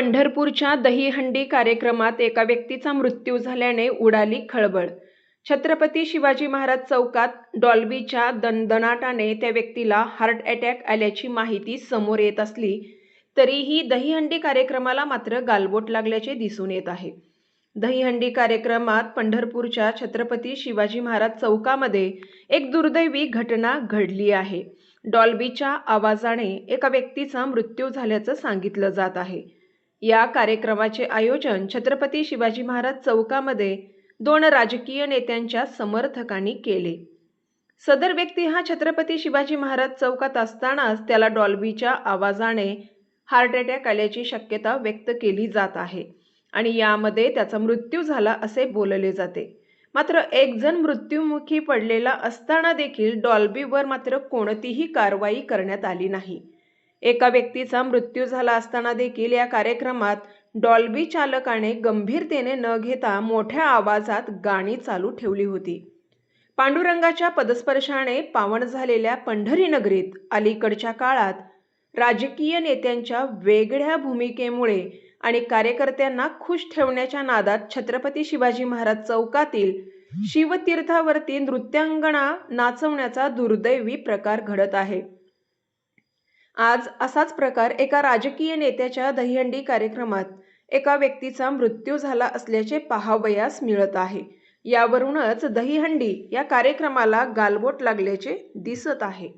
पंढरपूरच्या दहीहंडी कार्यक्रमात एका व्यक्तीचा मृत्यू झाल्याने उडाली खळबळ. छत्रपती शिवाजी महाराज चौकात डॉल्बीच्या दणदणाटाने त्या व्यक्तीला हार्ट अटॅक आल्याची माहिती समोर येत असली तरीही दहीहंडी कार्यक्रमाला मात्र गालबोट लागल्याचे दिसून येत आहे. दहीहंडी कार्यक्रमात पंढरपूरच्या छत्रपती शिवाजी महाराज चौकामध्ये एक दुर्दैवी घटना घडली आहे. डॉल्बीच्या आवाजाने एका व्यक्तीचा मृत्यू झाल्याचं सांगितलं जात आहे. या कार्यक्रमाचे आयोजन छत्रपती शिवाजी महाराज चौकामध्ये दोन राजकीय नेत्यांच्या समर्थकांनी केले. सदर व्यक्ती हा छत्रपती शिवाजी महाराज चौकात असतानाच त्याला डॉल्बीच्या आवाजाने हार्ट अटॅक आल्याची शक्यता व्यक्त केली जात आहे आणि यामध्ये त्याचा मृत्यू झाला असे बोलले जाते. मात्र एकजण मृत्युमुखी पडलेला असताना देखील डॉल्बीवर मात्र कोणतीही कारवाई करण्यात आली नाही. एका व्यक्तीचा मृत्यू झाला असताना देखील या कार्यक्रमात डॉल्बी चालकाने गंभीरतेने न घेता मोठ्या आवाजात गाणी चालू ठेवली होती. पांडुरंगाच्या पदस्पर्शाने पावन झालेल्या पंढरी नगरीत अलीकडच्या काळात राजकीय नेत्यांच्या वेगळ्या भूमिकेमुळे आणि कार्यकर्त्यांना खुश ठेवण्याच्या नादात छत्रपती शिवाजी महाराज चौकातील शिवतीर्थावरती नृत्यांगणा नाचवण्याचा दुर्दैवी प्रकार घडत आहे. आज असाच प्रकार एका राजकीय नेत्याच्या दहीहंडी कार्यक्रमात एका व्यक्तीचा मृत्यू झाला असल्याचे पाहावयास मिळत आहे. यावरूनच दहीहंडी या कार्यक्रमाला गालबोट लागल्याचे दिसत आहे.